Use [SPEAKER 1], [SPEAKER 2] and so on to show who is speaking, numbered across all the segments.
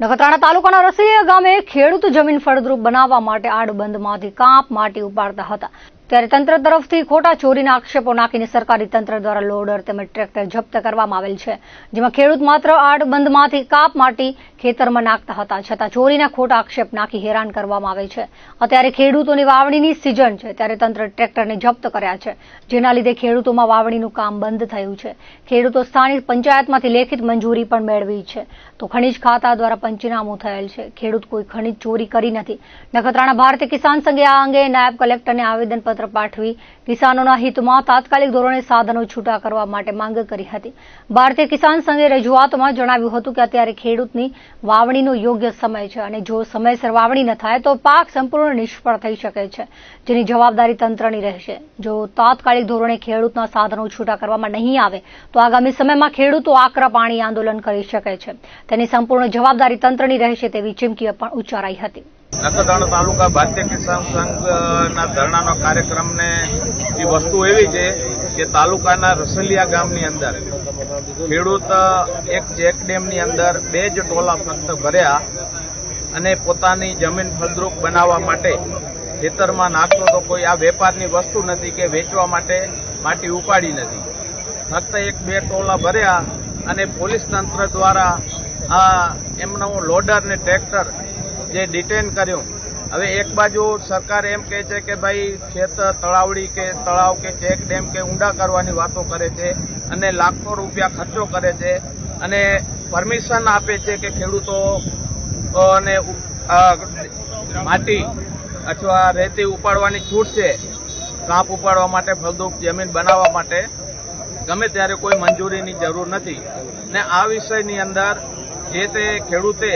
[SPEAKER 1] નખત્રાણા તાલુકાના રસૈયા ગામે ખેડૂત જમીન ફળદ્રુપ બનાવવા માટે આડબંધમાંથી કાંપ માટી ઉપાડતા હતા. ત્યારે તંત્ર તરફથી ખોટા ચોરીના આક્ષેપો નાખીને સરકારી તંત્ર દ્વારા લોડર તેમજ ટ્રેક્ટર જપ્ત કરવામાં આવેલ છે, જેમાં ખેડૂત માત્ર આડબંધમાંથી કાપ માટી ખેતરમાં નાખતા હતા, છતાં ચોરીના ખોટા આક્ષેપ નાખી હેરાન કરવામાં આવે છે. અત્યારે ખેડૂતોની વાવણીની સિઝન છે, ત્યારે તંત્ર ટ્રેક્ટરને જપ્ત કર્યા છે, જેના લીધે ખેડૂતોમાં વાવણીનું કામ બંધ થયું છે. ખેડૂતો સ્થાનિક પંચાયતમાંથી લેખિત મંજૂરી પણ મેળવી છે. તો ખનીજ ખાતા દ્વારા પંચનામું થયેલ છે. ખેડૂત કોઈ ખનીજ ચોરી કરી નથી. નખત્રાણા ભારતીય કિસાન સંઘે આ અંગે નાયબ કલેક્ટરને આવેદનપત્ર પાઠવી કિસાનોના હિતમાં તાત્કાલિક ધોરણે સાધનો છૂટા કરવા માટે માંગ કરી હતી. ભારતીય કિસાન સંઘે રજૂઆતમાં જણાવ્યું હતું કે અત્યારે ખેડૂતની વાવણીનો યોગ્ય સમય છે અને જો સમયસર વાવણી ન થાય તો પાક સંપૂર્ણ નિષ્ફળ થઈ શકે છે, જેની જવાબદારી તંત્રની રહેશે. જો તાત્કાલિક ધોરણે ખેડૂતના સાધનો છૂટા કરવામાં નહીં આવે તો આગામી સમયમાં ખેડૂતો આકરા પાણી આંદોલન કરી શકે છે. તેની સંપૂર્ણ જવાબદારી તંત્રની રહેશે તેવી ચીમકીઓ પણ ઉચ્ચારાઈ હતી.
[SPEAKER 2] નખત્રાણા તાલુકા ભારતીય કિસાન સંઘના ધરણાનો કાર્યક્રમને એ વસ્તુ એવી છે કે તાલુકાના રસલિયા ગામની અંદર ખેડૂત એક ચેકડેમની અંદર બે જ ટોલા ફક્ત ભર્યા અને પોતાની જમીન ફળદ્રુપ બનાવવા માટે ખેતરમાં નાખતો તો કોઈ આ વેપારની વસ્તુ નથી કે વેચવા માટે માટી ઉપાડી નથી. ફક્ત એક બે ટોલા ભર્યા અને પોલીસ તંત્ર દ્વારા આ એમનો લોડર ને ટ્રેક્ટર જે ડિટેન કર્યું. હવે એક બાજુ સરકાર એમ કહે છે કે ભાઈ ખેતર તળાવડી કે તળાવ કે ચેક ડેમ કે ઊંડા કરવાની વાતો કરે છે અને લાખો રૂપિયા ખર્ચો કરે છે અને પરમિશન આપે છે કે ખેડૂતો અને માટી અથવા રેતી ઉપાડવાની છૂટ છે. કાંપ ઉપાડવા માટે, ફળદ્રુપ જમીન બનાવવા માટે ગમે ત્યારે કોઈ મંજૂરીની જરૂર નથી. ને આ વિષયની અંદર જે તે ખેડૂતે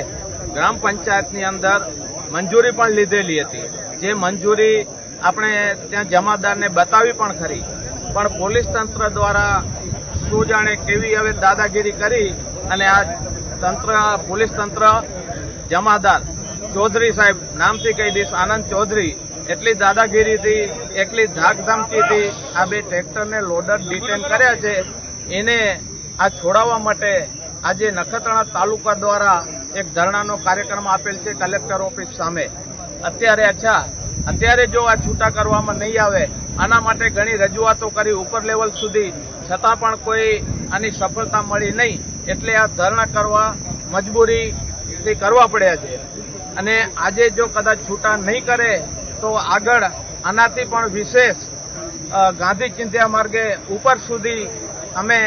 [SPEAKER 2] ગ્રામ પંચાયતની અંદર મંજૂરી પણ લીધેલી હતી. જે મંજૂરી આપણે ત્યાં જમાદારને બતાવી પણ ખરી. પણ પોલીસ તંત્ર દ્વારા શું જાણે કેવી હવે દાદાગીરી કરી અને આ તંત્ર, પોલીસ તંત્ર જમાદાર ચૌધરી સાહેબ, નામથી કહી દઈશ, આનંદ ચૌધરી, એટલી દાદાગીરીથી એટલી ધાકધમકીથી આ બે ટ્રેક્ટરને લોડર ડિટેન કર્યા છે, એને આ છોડાવવા માટે આજે નખત્રાણા તાલુકા દ્વારા એક ધરણાનો કાર્યક્રમ આપેલ છે કલેક્ટર ઓફિસ સામે. અત્યારે અચ્છા, અત્યારે જો આ છૂટા કરવામાં નહીં આવે, આના માટે ઘણી રજૂઆતો કરી ઉપર લેવલ સુધી, છતાં પણ કોઈ આની સફળતા મળી નહીં, એટલે આ ધરણા કરવા મજબૂરીથી કરવા પડ્યા છે. અને આજે જો કદાચ છૂટા નહીં કરે, તો આગળ આનાથી પણ વિશેષ ગાંધી ચિંધ્યા માર્ગે ઉપર સુધી અમે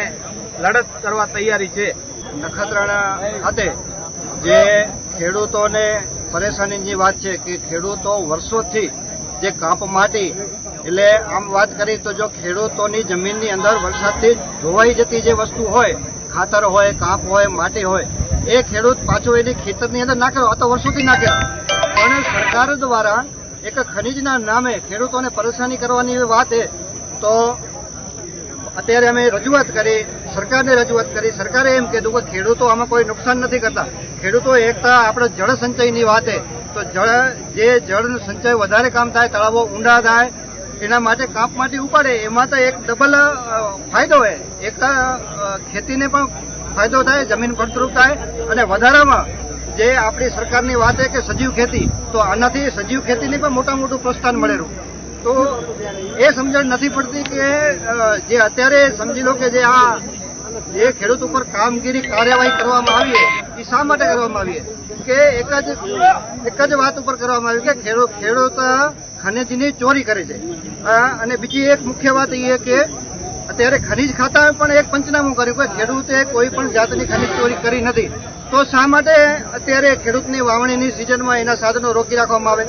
[SPEAKER 2] લડત કરવા તૈયારી છે.
[SPEAKER 3] નખત્રાણા ખાતે જે ખેડૂતોને પરેશાનીની વાત છે કે ખેડૂતો વર્ષોથી જે કાંપ માટી, એટલે આમ વાત કરી તો જો ખેડૂતોની જમીનની અંદર વરસાદથી ધોવાઈ જતી જે વસ્તુ હોય, ખાતર હોય, કાંપ હોય, માટી હોય, એ ખેડૂત પાછો એની ખેતરની અંદર નાખે, આ તો વર્ષોથી નાખે. પણ સરકાર દ્વારા એક ખનીજના નામે ખેડૂતોને પરેશાની કરવાની વાત છે, તો અત્યારે અમે રજૂઆત કરી સરકારને રજૂઆત કરી. સરકારે એમ કીધું કે ખેડૂતો આમાં કોઈ નુકસાન નથી કરતા. ખેડૂતો એકતા આપણે જળ સંચયની વાત. તો જળ, જે જળનું સંચય વધારે કામ થાય, તળાવો ઊંડા થાય, એના માટે કાપ માટી ઉપાડે, એમાં તો એક ડબલ ફાયદો હોય. એક ખેતીને પણ ફાયદો થાય, જમીન ફળદ્રુપ થાય, અને વધારામાં જે આપણી સરકારની વાત છે કે સજીવ ખેતી, તો આનાથી સજીવ ખેતીને પણ મોટા મોટું પ્રોત્સાહન મળેલું. તો એ સમજણ નથી પડતી કે જે અત્યારે સમજી લો કે જે આ ખેડૂત ઉપર કામગીરી કાર્યવાહી કરવામાં આવી એ શા માટે કરવામાં આવી કે એક જ એક જ વાત ઉપર કરવામાં આવી કે ખેડૂત ખેડૂત ખનીજની ચોરી કરે છે. અને બીજી એક મુખ્ય વાત એ કે અત્યારે ખનીજ ખાતાએ પણ એક પંચનામું કર્યું કે ખેડૂતે કોઈ પણ જાતની ખનીજ ચોરી કરી નથી. તો શા માટે અત્યારે ખેડૂતની વાવણીની સિઝનમાં એના સાધનો રોકી રાખવામાં આવે?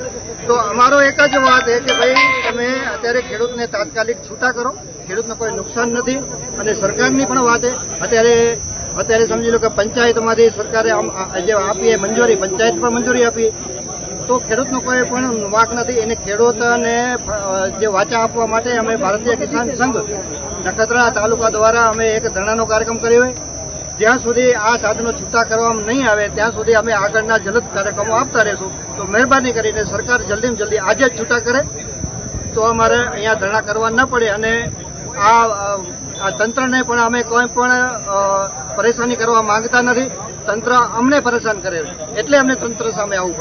[SPEAKER 3] તો અમારો એક જ વાત એ કે ભાઈ તમે અત્યારે ખેડૂતને તાત્કાલિક છૂટા કરો. ખેડૂતને કોઈ નુકસાન નથી. અને સરકારની પણ વાત અત્યારે અત્યારે સમજી લો કે પંચાયતમાંથી સરકારે જે આપી એ મંજૂરી પંચાયત પણ મંજૂરી આપી, તો ખેડૂતનો કોઈ પણ વાંક નથી. એને ખેડૂતને જે વાચા આપવા માટે અમે ભારતીય કિસાન સંઘ નખત્રા તાલુકા દ્વારા અમે એક ધરણાનો કાર્યક્રમ કર્યો હોય. જ્યાં સુધી આ સાધનો છૂટા કરવામાં નહીં આવે, ત્યાં સુધી અમે આગળના જલદ કાર્યક્રમો આપતા રહેશું. તો મહેરબાની કરીને સરકાર જલ્દીમાં જલ્દી આજે જ છૂટા કરે. તો અમારે અહીંયા ધરણા કરવા ન પડે અને આ તંત્રને પણ અમે કોઈ પણ પરેશાની કરવા માંગતા નથી. તંત્ર અમને પરેશાન કરે એટલે અમને તંત્ર સામે આવવું